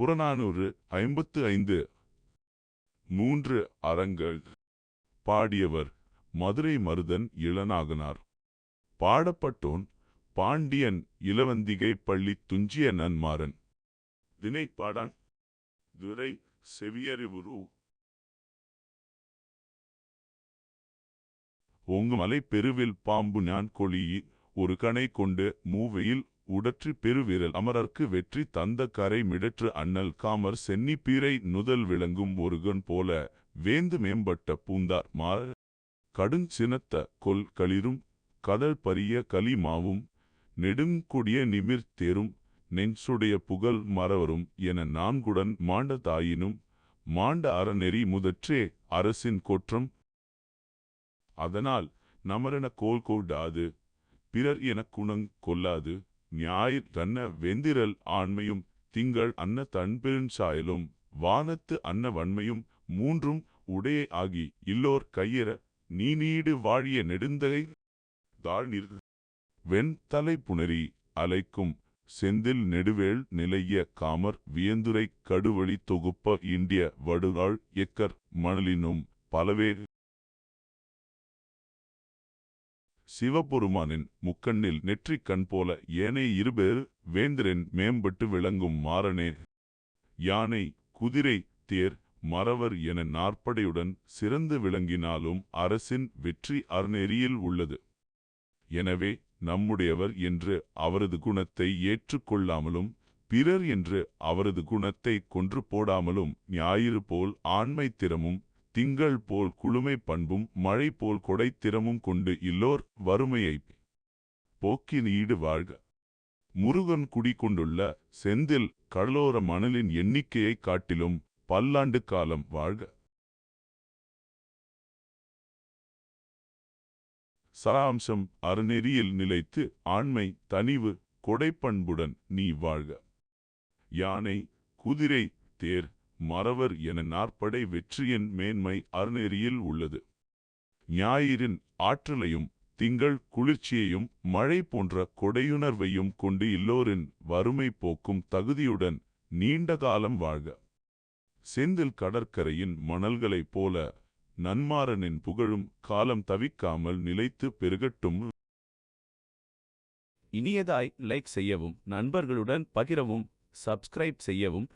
புறநானூறு ஐம்பத்து ஐந்து. மூன்று அறங்கள். பாடியவர் மதுரை மருதன் இளநாகனார். பாடப்பட்டோன் பாண்டியன் இளவந்திகை பள்ளி துஞ்சிய நன்மாறன். தினைப்பாடான் துரை செவியறிவுரு. உங்க மலை பெருவில் பாம்பு நான் கொளியி ஒரு கணை கொண்டு மூவையில் உடற்றி பெருவிரல். அமரர்க்கு வெற்றி தந்த கரை மிடற்று அண்ணல் காமர் சென்னி பீரை நுதல் விளங்கும் ஒருகன் போல வேந்து மேம்பட்ட பூந்தார். மா கடுஞ்சினத்த கொல் களிரும் கதல் பரிய கலிமாவும் நெடுங்கொடிய நிமிர் தேரும் நெஞ்சுடைய புகழ் மறவரும் என நான்குடன் மாண்ட தாயினும் மாண்ட அறநெறி முதற்றே அரசின் கொற்றம். அதனால் நமரென கோல் கொடாது பிறர் எனக் குணங் கொல்லாது ஞாயிற் தன்ன வெந்திரல் ஆண்மையும் திங்கள் அன்ன தன்பெருஞ்சாயலும் வானத்து அன்ன வன்மையும் மூன்றும் உடையே ஆகி இல்லோர் கையிற நீ நீடு வாழிய நெடுந்தகை தாழ்நீர் வெண் தலை அலைக்கும் செந்தில் நெடுவேள் நிலைய காமர் வியந்துரை கடுவழி தொகுப்ப இந்திய வடுகாள் எக்கர் மணலினும் பலவே சிவபெருமானின் முக்கண்ணில் நெற்றிக் கண் போல ஏனை இருபேர் வேந்திரன் மேம்பட்டு விளங்கும் மாறனே. யானை குதிரை தேர் மறவர் என நாற்படையுடன் சிறந்து விளங்கினாலும் அரசின் வெற்றி அறநெறியில் உள்ளது. எனவே நம்முடையவர் என்று அவரது குணத்தை ஏற்றுக்கொள்ளாமலும் பிறர் என்று அவரது குணத்தை கொன்று போடாமலும் ஞாயிறு போல் ஆண்மை திறமும் திங்கள் போல் குளுமை பண்பும் மழை போல் கொடைத்திறமும் கொண்டு இல்லோர் வறுமையை போக்கின் ஈடு வாழ்க. முருகன் குடிகொண்டுள்ள செந்தில் கடலோர மணலின் எண்ணிக்கையைக் காட்டிலும் பல்லாண்டு காலம் வாழ்க. சராம்சம் அறநெறியில் நிலைத்து ஆண்மை தனிவு கொடைப்பண்புடன் நீ வாழ்க. யானை குதிரை தேர் மறவர் என நாற்படை வெற்றியின் மேன்மை அறநெறியில் உள்ளது. ஞாயிறின் ஆற்றலையும் திங்கள் குளிர்ச்சியையும் மழை போன்ற கொடையுணர்வையும் கொண்டு இல்லோரின் வறுமை போக்கும் தகுதியுடன் நீண்ட காலம் வாழ்க. செந்தில் கடற்கரையின் மணல்களைப் போல நன்மாறனின் புகழும் காலம் தவிக்காமல் நிலைத்து பெருகட்டும். இனியதாய் லைக் செய்யவும் நண்பர்களுடன் பகிரவும் சப்ஸ்கிரைப் செய்யவும்